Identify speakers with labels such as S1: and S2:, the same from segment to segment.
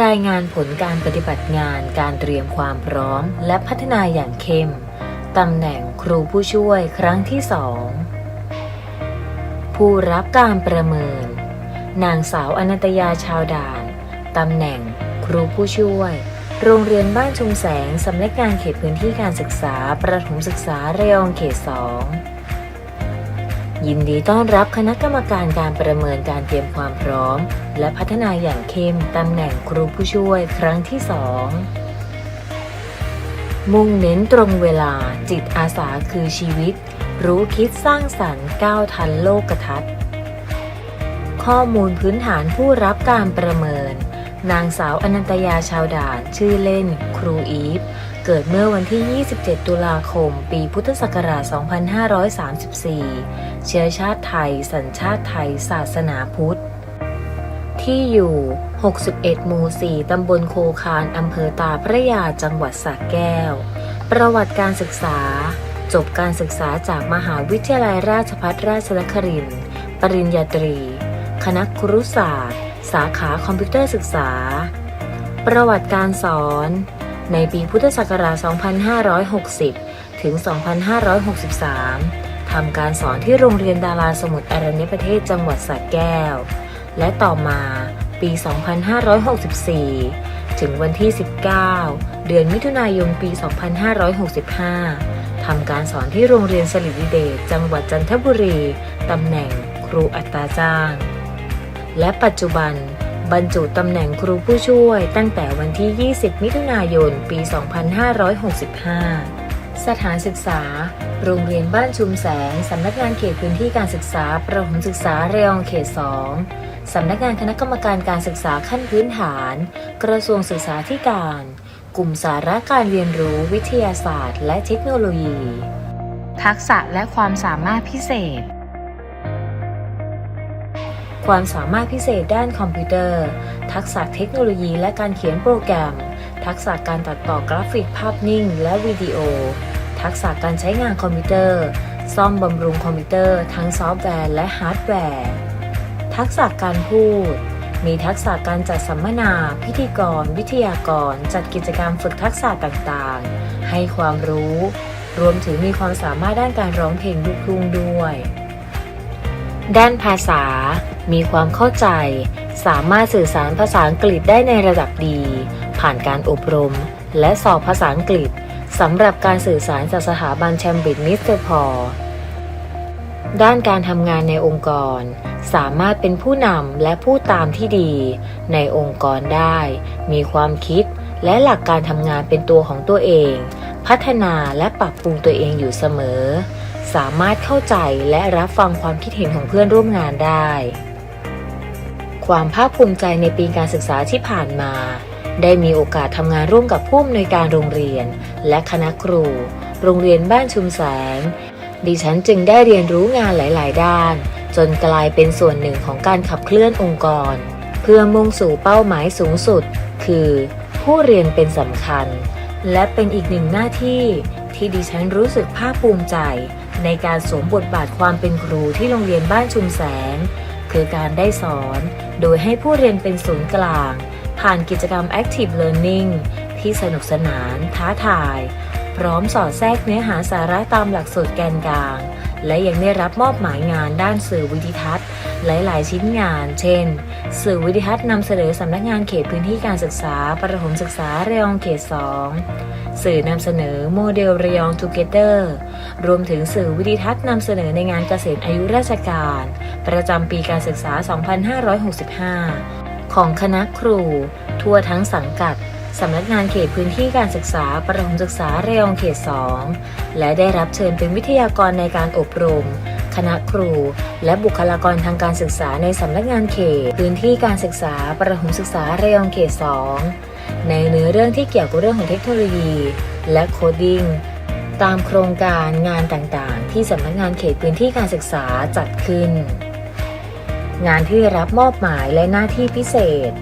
S1: รายงานผลการปฏิบัติงานการเตรียมความพร้อม และพัฒนาอย่างเข้ม ตำแหน่งครูผู้ช่วยครั้งที่สองผู้รับการประเมิน นางสาวอนันตยาชาวด่าน ตำแหน่งครูผู้ช่วย โรงเรียนบ้านชุมแสง สำนักงานเขตพื้นที่การศึกษา ประถมศึกษาระยองเขตสอง ยินดีต้อนรับคณะกรรมการการประเมินการเตรียมความพร้อม และพัฒนาอย่างเข้มตำแหน่งครูผู้ช่วยครั้งที่สองมุ่งเน้นตรงเวลาจิตอาสาคือชีวิต รู้คิดสร้างสรรค์ก้าวทันโลกทัศน์ ข้อมูลพื้นฐานผู้รับการประเมิน นางสาวอนันตยาชาวด่านชื่อเล่น ครูอีฟ เกิดเมื่อวันที่ 27 ตุลาคม ปีพุทธศักราช 2534 เชื้อชาติไทย สัญชาติไทย ศาสนาพุทธ ที่อยู่ 61 หมู่ 4 ตำบลโคคาน อำเภอตาพระยา จังหวัดสระแก้ว ประวัติการศึกษา จบการศึกษาจากมหาวิทยาลัยราชภัฏราชนครินทร์ ปริญญาตรี คณะครุศาสตร์ สาขาคอมพิวเตอร์ศึกษา ประวัติการสอน ในปีพุทธศักราช 2560 ถึง 2563 ทำการสอนที่โรงเรียนดาราสมุทรอรัญญประเทศจังหวัดสระแก้ว และต่อมาปี 2564 ถึงวันที่ 19 เดือนมิถุนายนปี 2565 ทำการสอนที่โรงเรียนสลิดดิเดชจังหวัดจันทบุรี ตำแหน่งครูอัตราจ้าง และปัจจุบัน บรรจุตำแหน่งครูผู้ช่วยตั้งแต่วันที่ 20 มิถุนายน ปี 2565 สถานศึกษา โรงเรียนบ้านชุมแสง สำนักงานเขตพื้นที่การศึกษา ประถมศึกษาระยองเขต 2 สำนักงานคณะกรรมการการศึกษาขั้นพื้นฐาน กระทรวงศึกษาธิการ กลุ่มสาระการเรียนรู้วิทยาศาสตร์ และเทคโนโลยี ทักษะและความสามารถพิเศษ ความสามารถพิเศษด้านคอมพิวเตอร์ ทักษะเทคโนโลยีและการเขียนโปรแกรม ทักษะการตัดต่อกราฟิกภาพนิ่ง และวิดีโอ ทักษะการใช้งานคอมพิวเตอร์ ซ่อมบำรุงคอมพิวเตอร์ ทั้งซอฟต์แวร์และฮาร์ดแวร์ ทักษะการพูด มีทักษะการจัดสัมมนา พิธีกร วิทยากร จัดกิจกรรมฝึกทักษะต่างๆ ให้ความรู้ รวมถึงมีความสามารถด้านการร้องเพลงลูกทุ่งด้วย ด้านภาษา มีความเข้าใจ สามารถสื่อสารภาษาอังกฤษได้ในระดับดี ผ่านการอบรม และสอบภาษาอังกฤษสำหรับการสื่อสารจากสถาบันแชมบริดมิสเตอร์พอด้านการทำงานในองค์กร สามารถเป็นผู้นำและผู้ตามที่ดี ในองค์กรได้ มีความคิดและหลักการทำงานเป็นตัวของตัวเอง พัฒนาและปรับปรุงตัวเองอยู่เสมอ สามารถเข้าใจและรับฟังความคิดเห็นของเพื่อนร่วมงานได้ ความภาคภูมิใจในปีการศึกษาที่ผ่านมา ได้มีโอกาสทำงานร่วมกับผู้อำนวยการโรงเรียน และคณะครู โรงเรียนบ้านชุมแสง ดิฉันจึงได้เรียนรู้งานหลาย ๆ ด้าน จนกลายเป็นส่วนหนึ่งของการขับเคลื่อนองค์กร เพื่อมุ่งสู่เป้าหมายสูงสุด คือ ผู้เรียนเป็นสำคัญ และเป็นอีกหนึ่งหน้าที่ที่ดิฉันรู้สึกภาคภูมิใจ ในการสวมบทบาทความเป็นครูที่โรงเรียนบ้านชุมแสง คือการได้สอน โดยให้ผู้เรียนเป็นศูนย์กลาง ผ่านกิจกรรม Active Learning ที่สนุกสนาน ท้าทาย พร้อมสอดแทรกเนื้อหาสาระตามหลักสูตรแกนกลาง และยังได้รับมอบหมายงานด้านสื่อวิดิทัศน์ หลาย ๆ ชิ้นงาน เช่น สื่อวิดิทัศน์นำเสนอสำนักงานเขตพื้นที่การศึกษา ประถมศึกษาเรยองเขต 2 สื่อนำเสนอโมเดลเรยองทูเกเตอร์ รวมถึงสื่อวิดิทัศน์นำเสนอในงานเกษตรอายุราชการ ประจำปีการศึกษา 2565 ของคณะครู ทั่วทั้งสังกัดสำนักงานเขตพื้นที่การศึกษา ประถมศึกษาเรยองเขต 2 และได้รับเชิญเป็นวิทยากรในการอบรม คณะครู และบุคลากรทางการศึกษาในสำนักงานเขต พื้นที่การศึกษาประถมศึกษาระยองเขต 2 ในเนื้อเรื่องที่เกี่ยวกับเรื่องของเทคโนโลยี และโคดดิ้งตามโครงการงานต่างๆ ที่สำนักงานเขตพื้นที่การศึกษาจัดขึ้น งานที่รับมอบหมายและหน้าที่พิเศษ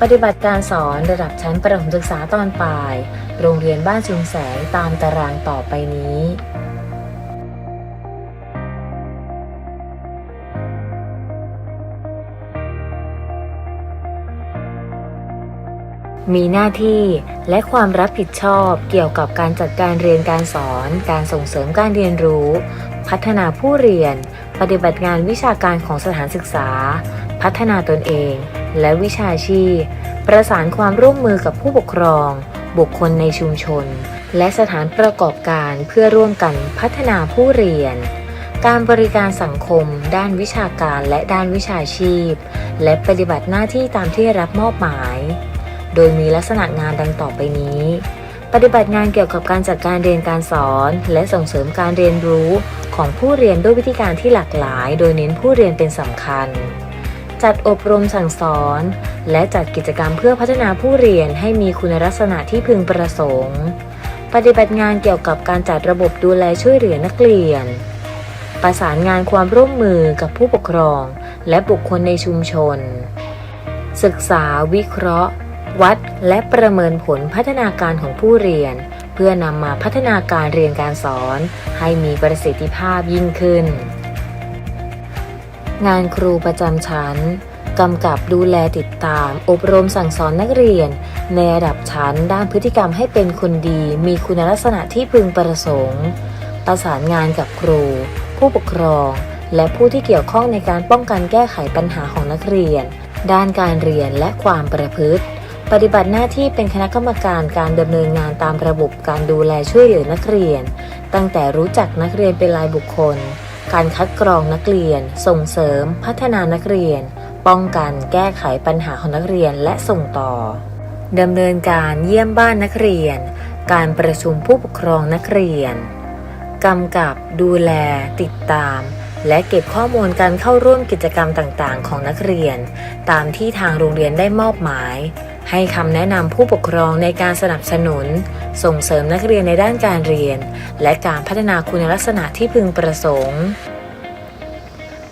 S1: ปฏิบัติการสอนระดับชั้นประถมศึกษาตอนปลาย โรงเรียนบ้านชุมแสงตามตารางต่อไปนี้ มีหน้าที่และความรับผิดชอบเกี่ยวกับการจัดการเรียนการสอน การส่งเสริมการเรียนรู้ พัฒนาผู้เรียน ปฏิบัติงานวิชาการของสถานศึกษา พัฒนาตนเอง และวิชาชีพ ประสานความร่วมมือกับผู้ปกครอง บุคคลในชุมชน และสถานประกอบการเพื่อร่วมกันพัฒนาผู้เรียน การบริการสังคม ด้านวิชาการและด้านวิชาชีพ และปฏิบัติหน้าที่ตามที่รับมอบหมาย โดยมีลักษณะงานดังต่อไปนี้ ปฏิบัติงานเกี่ยวกับการจัดการเรียนการสอน และส่งเสริมการเรียนรู้ของผู้เรียนด้วยวิธีการที่หลากหลาย โดยเน้นผู้เรียนเป็นสำคัญ จัดอบรมสั่งสอน และจัดกิจกรรมเพื่อพัฒนาผู้เรียนให้มีคุณลักษณะที่พึงประสงค์ ปฏิบัติงานเกี่ยวกับการจัดระบบดูแลช่วยเหลือนักเรียน ประสานงานความร่วมมือกับผู้ปกครอง และบุคคลในชุมชน ศึกษาวิเคราะห์ วัดและประเมินผลพัฒนาการของผู้เรียน เพื่อนำมาพัฒนาการเรียนการสอน ให้มีประสิทธิภาพยิ่งขึ้น งานครูประจำชั้นกำกับดูแลติดตาม อบรมสั่งสอนนักเรียน ในระดับชั้นด้านพฤติกรรมให้เป็นคนดี มีคุณลักษณะที่พึงประสงค์ ประสานงานกับครู ผู้ปกครอง และผู้ที่เกี่ยวข้องในการป้องกันแก้ไขปัญหาของนักเรียน ด้านการเรียนและความประพฤติ ปฏิบัติหน้าที่เป็นคณะกรรมการการดำเนินงานตามระบบการดูแลช่วยเหลือนักเรียน ตั้งแต่รู้จักนักเรียนเป็นรายบุคคล การคัดกรองนักเรียน ส่งเสริม พัฒนานักเรียน ป้องกัน แก้ไขปัญหาของนักเรียนและส่งต่อดำเนินการเยี่ยมบ้านนักเรียน การประชุมผู้ปกครองนักเรียนกำกับดูแล ติดตาม และเก็บข้อมูลการเข้าร่วมกิจกรรมต่างๆ ของนักเรียน ตามที่ทางโรงเรียนได้มอบหมาย ให้คำแนะนำผู้ปกครองในการสนับสนุน ส่งเสริมนักเรียนในด้านการเรียน และการพัฒนาคุณลักษณะที่พึงประสงค์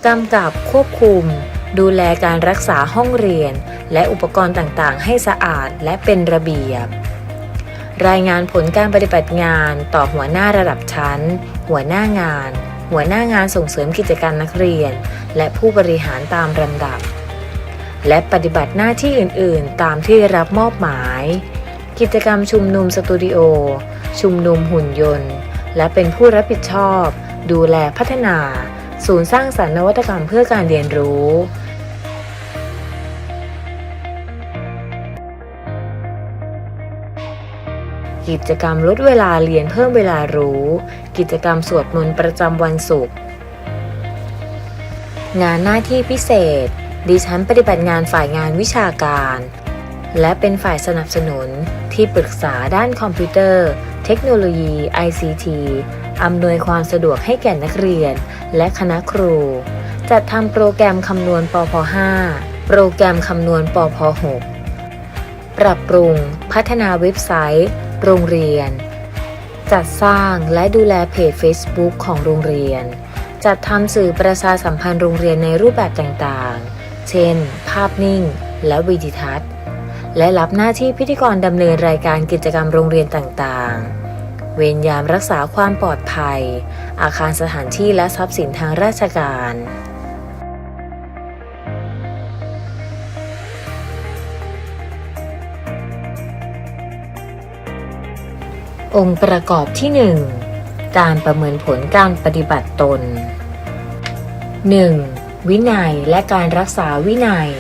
S1: กำกับควบคุม ดูแลการรักษาห้องเรียน และอุปกรณ์ต่างๆ ให้สะอาดและเป็นระเบียบ รายงานผลการปฏิบัติงานต่อหัวหน้าระดับชั้น หัวหน้างาน หัวหน้างานส่งเสริมกิจการนักเรียน และผู้บริหารตามลำดับ และปฏิบัติหน้าที่อื่นๆ ตามที่ได้รับมอบหมาย กิจกรรมชุมนุมสตูดิโอ ชุมนุมหุ่นยนต์ และเป็นผู้รับผิดชอบ ดูแลพัฒนา ศูนย์สร้างสรรค์นวัตกรรมเพื่อการเรียนรู้กิจกรรมลดเวลาเรียนเพิ่มเวลารู้ กิจกรรมสวดมนต์ประจำวันศุกร์ งานหน้าที่พิเศษ ดิฉันปฏิบัติงานฝ่ายงานวิชาการ และเป็นฝ่ายสนับสนุนที่ปรึกษาด้านคอมพิวเตอร์ เทคโนโลยี ICT อำนวยความสะดวกให้แก่นักเรียน และคณะครู จัดทำโปรแกรมคำนวณปพ5โปรแกรมคำนวณปพ6ปรับปรุง พัฒนาเว็บไซต์ โรงเรียน จัดสร้างและดูแลเพจ Facebook ของโรงเรียน จัดทำสื่อประชาสัมพันธ์โรงเรียนในรูปแบบต่างๆ เช่น ภาพนิ่ง และวิดีทัศน์ และรับหน้าที่พิธีกรดำเนินรายการกิจกรรมโรงเรียนต่างๆ เวรยามรักษาความปลอดภัย อาคารสถานที่และทรัพย์สินทางราชการองค์ประกอบที่ 1 การประเมินผลการปฏิบัติตน 1. วินัยและการรักษาวินัย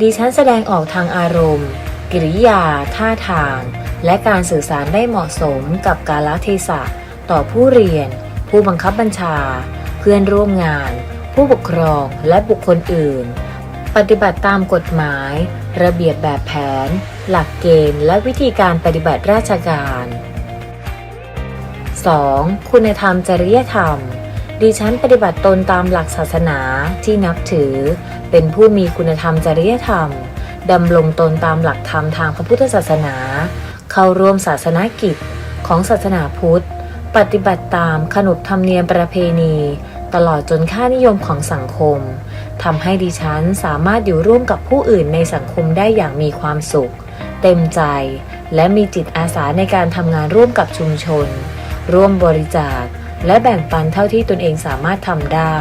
S1: ดิฉันแสดงออกทางอารมณ์ กิริยา ท่าทาง และการสื่อสารได้เหมาะสมกับกาลเทศะต่อผู้เรียน ผู้บังคับบัญชา เพื่อนร่วมงาน ผู้ปกครองและบุคคลอื่น ปฏิบัติตามกฎหมาย ระเบียบแบบแผน หลักเกณฑ์ และวิธีการปฏิบัติราชการ 2. คุณธรรมจริยธรรม ดิฉันปฏิบัติตนตามหลักศาสนาที่นับถือ เป็นผู้มีคุณธรรมจริยธรรมดำรงตนตามหลักธรรมทางพระพุทธศาสนา เข้าร่วมศาสนากิจของศาสนาพุทธ ปฏิบัติตามขนบธรรมเนียมประเพณี ตลอดจนค่านิยมของสังคมทำให้ดิฉันสามารถอยู่ร่วมกับผู้อื่นในสังคมได้อย่างมีความสุข เต็มใจ และมีจิตอาสาในการทำงานร่วมกับชุมชน ร่วมบริจาค และแบ่งปันเท่าที่ตนเองสามารถทำได้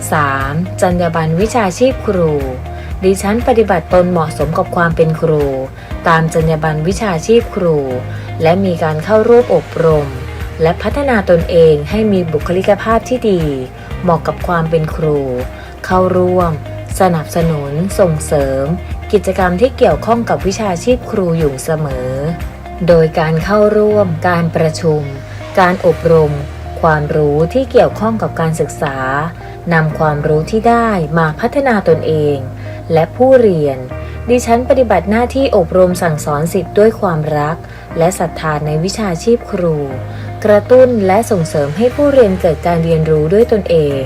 S1: 3. จรรยาบรรณวิชาชีพครู ดิฉันปฏิบัติตนเหมาะสมกับความเป็นครู ตามจรรยาบรรณวิชาชีพครู และมีการเข้าร่วมอบรม และพัฒนาตนเองให้มีบุคลิกภาพที่ดี เหมาะกับความเป็นครู เข้าร่วม สนับสนุน ส่งเสริม กิจกรรมที่เกี่ยวข้องกับวิชาชีพครูอยู่เสมอ โดยการเข้าร่วมการประชุม การอบรม ความรู้ที่เกี่ยวข้องกับการศึกษานำความรู้ที่ได้มาพัฒนาตนเอง และผู้เรียน ดิฉันปฏิบัติหน้าที่อบรมสั่งสอนสิทธิ์ด้วยความรัก และศรัทธาในวิชาชีพครู กระตุ้นและส่งเสริมให้ผู้เรียนเกิดการเรียนรู้ด้วยตนเอง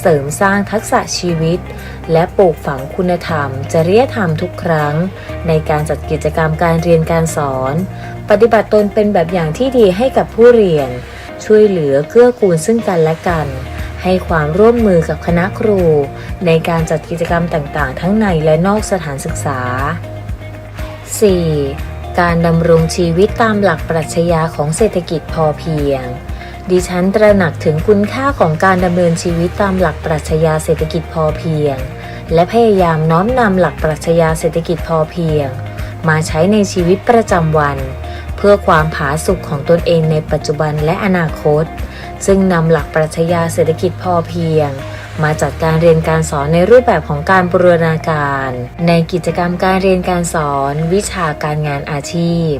S1: เสริมสร้างทักษะชีวิต และปลูกฝังคุณธรรม จริยธรรมทุกครั้ง ในการจัดกิจกรรมการเรียนการสอน ปฏิบัติตนเป็นแบบอย่างที่ดีให้กับผู้เรียน ช่วยเหลือเกื้อกูลซึ่งกันและกัน ให้ความร่วมมือกับคณะครู ในการจัดกิจกรรมต่างๆ ทั้งในและนอกสถานศึกษา 4. การดำรงชีวิตตามหลักปรัชญาของเศรษฐกิจพอเพียง ดิฉันตระหนักถึงคุณค่าของการดำเนินชีวิตตามหลักปรัชญาเศรษฐกิจพอเพียง และพยายามน้อมนำหลักปรัชญาเศรษฐกิจพอเพียง มาใช้ในชีวิตประจำวัน พื่อความผาสุกของตนเองในปัจจุบันและอนาคต ซึ่งนำหลักปรัชญาเศรษฐกิจพอเพียง มาจัดการเรียนการสอนในรูปแบบของการบูรณาการ ในกิจกรรมการเรียนการสอน วิชาการงานอาชีพ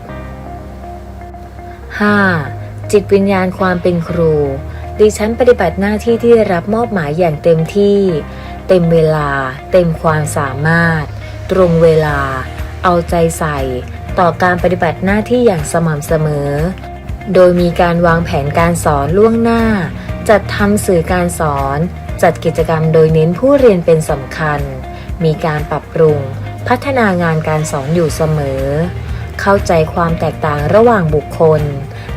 S1: 5. จิตวิญญาณความเป็นครู ดิฉันปฏิบัติหน้าที่ที่ได้รับมอบหมายอย่างเต็มที่ เต็มเวลา เต็มความสามารถ ตรงเวลา เอาใจใส่ ต่อการปฏิบัติหน้าที่อย่างสม่ำเสมอ โดยมีการวางแผนการสอนล่วงหน้า จัดทำสื่อการสอน จัดกิจกรรมโดยเน้นผู้เรียนเป็นสำคัญ มีการปรับปรุง พัฒนางานการสอนอยู่เสมอ เข้าใจความแตกต่างระหว่างบุคคล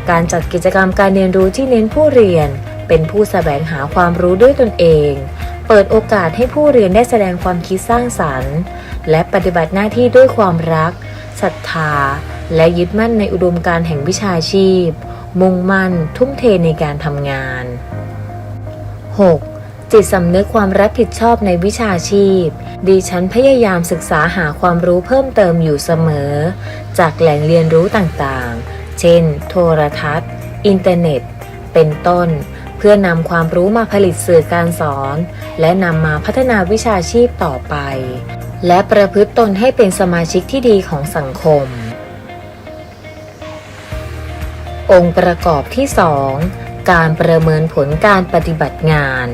S1: การจัดกิจกรรมการเรียนรู้ที่เน้นผู้เรียน เป็นผู้แสวงหาความรู้ด้วยตนเองเปิดโอกาสให้ผู้เรียนได้แสดงความคิดสร้างสรรค์ และปฏิบัติหน้าที่ด้วยความรัก ศรัทธา และยึดมั่นในอุดมการแห่งวิชาชีพ มุ่งมั่น ทุ่มเทในการทำงาน 6. จิตสำนึกความรับผิดชอบในวิชาชีพ ดิฉันพยายามศึกษาหาความรู้เพิ่มเติมอยู่เสมอ จากแหล่งเรียนรู้ต่างๆ เช่น โทรทัศน์ อินเทอร์เน็ต เป็นต้น เพื่อนำความรู้มาผลิตสื่อการสอน และนำมาพัฒนาวิชาชีพต่อไป และประพฤติตนให้เป็นสมาชิกที่ดีของสังคม องค์ประกอบที่ 2 การประเมินผลการปฏิบัติงาน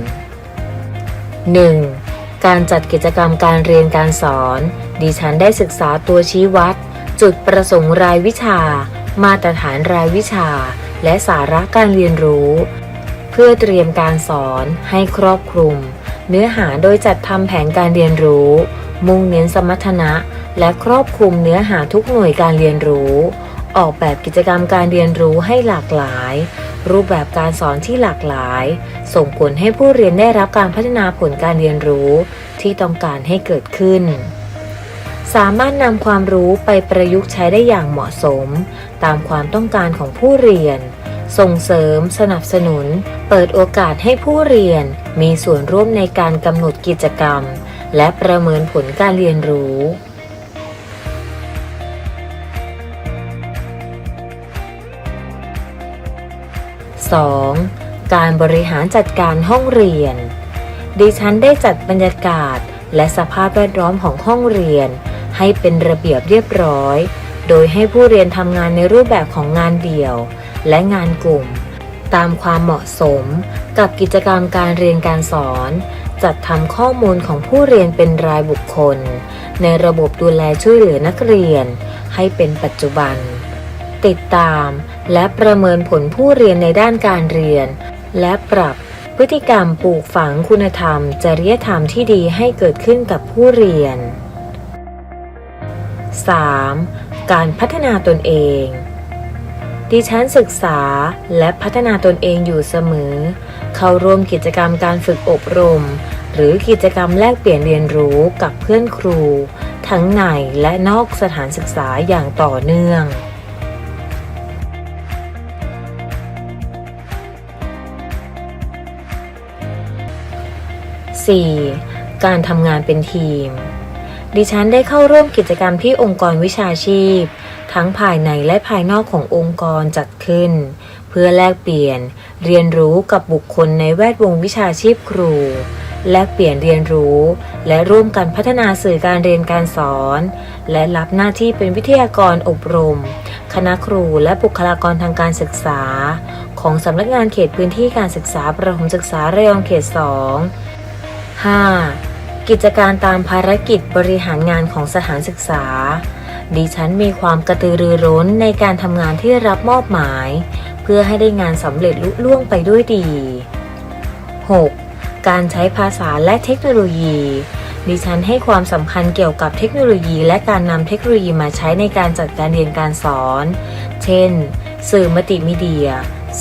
S1: 1. การจัดกิจกรรมการเรียนการสอน ดิฉันได้ศึกษาตัวชี้วัด จุดประสงค์รายวิชา มาตรฐานรายวิชา และสาระการเรียนรู้ เพื่อเตรียมการสอนให้ครอบคลุม เนื้อหาโดยจัดทำแผนการเรียนรู้ มุ่งเน้นสมรรถนะ และครอบคลุมเนื้อหาทุกหน่วยการเรียนรู้ ออกแบบกิจกรรมการเรียนรู้ให้หลากหลาย รูปแบบการสอนที่หลากหลาย ส่งผลให้ผู้เรียนได้รับการพัฒนาผลการเรียนรู้ที่ต้องการให้เกิดขึ้น สามารถนำความรู้ไปประยุกต์ใช้ได้อย่างเหมาะสม ตามความต้องการของผู้เรียนส่งเสริม สนับสนุน เปิดโอกาสให้ผู้เรียน มีส่วนร่วมในการกำหนดกิจกรรม และประเมินผลการเรียนรู้ 2. การบริหารจัดการห้องเรียน ดิฉันได้จัดบรรยากาศและสภาพแวดล้อมของห้องเรียน ให้เป็นระเบียบเรียบร้อย โดยให้ผู้เรียนทำงานในรูปแบบของงานเดี่ยว และงานกลุ่ม ตามความเหมาะสมกับกิจกรรมการเรียนการสอน จัดทำข้อมูลของผู้เรียนเป็นรายบุคคล ในระบบดูแลช่วยเหลือนักเรียน ให้เป็นปัจจุบัน ติดตามและประเมินผลผู้เรียนในด้านการเรียน และปรับพฤติกรรมปลูกฝังคุณธรรม จริยธรรมที่ดีให้เกิดขึ้นกับผู้เรียน 3. การพัฒนาตนเอง ดิฉันศึกษาและพัฒนาตนเองอยู่เสมอ เข้าร่วมกิจกรรมการฝึกอบรม หรือกิจกรรมแลกเปลี่ยนเรียนรู้กับเพื่อนครู ทั้งในและนอกสถานศึกษาอย่างต่อเนื่อง 4. การทำงานเป็นทีม ดิฉันได้เข้าร่วมกิจกรรมที่องค์กรวิชาชีพ ทั้งภายในและภายนอกขององค์กรจัดขึ้น เพื่อแลกเปลี่ยนเรียนรู้กับบุคคลในแวดวงวิชาชีพครู แลกเปลี่ยนเรียนรู้ และร่วมกันพัฒนาสื่อการเรียนการสอน และรับหน้าที่เป็นวิทยากรอบรม คณะครูและบุคลากรทางการศึกษา ของสำนักงานเขตพื้นที่การศึกษาประถมศึกษาระยองเขต 2 5. กิจการตามภารกิจบริหารงานของสถานศึกษา ดิฉันมีความกระตือรือร้นในการทำงานที่รับมอบหมาย เพื่อให้ได้งานสำเร็จลุล่วงไปด้วยดี 6. การใช้ภาษาและเทคโนโลยี ดิฉันให้ความสำคัญเกี่ยวกับเทคโนโลยี และการนำเทคโนโลยีมาใช้ในการจัดการเรียนการสอน เช่น สื่อมัลติมีเดีย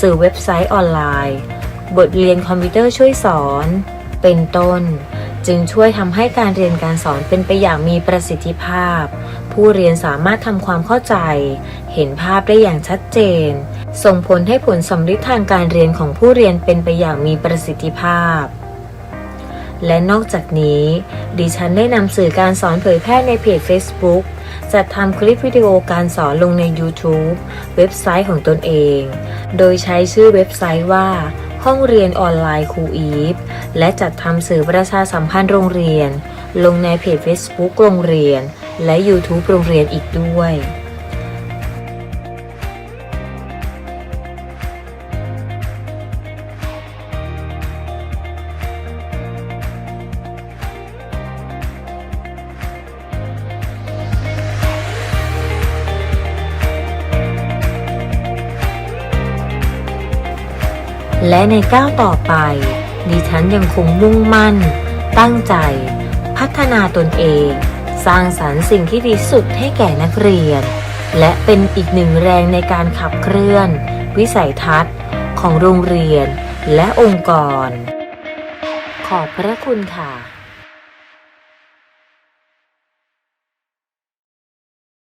S1: สื่อเว็บไซต์ออนไลน์ บทเรียนคอมพิวเตอร์ช่วยสอน เป็นต้น จึงช่วยทำให้การเรียนการสอนเป็นไปอย่างมีประสิทธิภาพ ผู้เรียนสามารถทำความเข้าใจ เห็นภาพได้อย่างชัดเจนส่งผลให้ผลสำลิดทางการเรียนของผู้เรียนเป็นไปอย่างมีประสิทธิภาพ และนอกจากนี้ ดิฉันได้นำสื่อการสอนเผยแพร่ในเพจ Facebook จัดทำคลิปวิดีโอการสอนลงใน YouTube เว็บไซต์ของตนเอง โดยใช้ชื่อเว็บไซต์ว่า ห้องเรียนออนไลน์ครูอีฟ และจัดทำสื่อประชาสัมพันธ์โรงเรียน ลงในเพจ Facebook โรงเรียน และ YouTube โรงเรียนอีกด้วย และในก้าวต่อไป ดิฉันยังคงมุ่งมั่น ตั้งใจ พัฒนาตนเอง สร้างสรรค์สิ่งที่ดีสุดให้แก่นักเรียน และเป็นอีกหนึ่งแรงในการขับเคลื่อน วิสัยทัศน์ ของโรงเรียนและองค์กร ขอบพระคุณค่ะ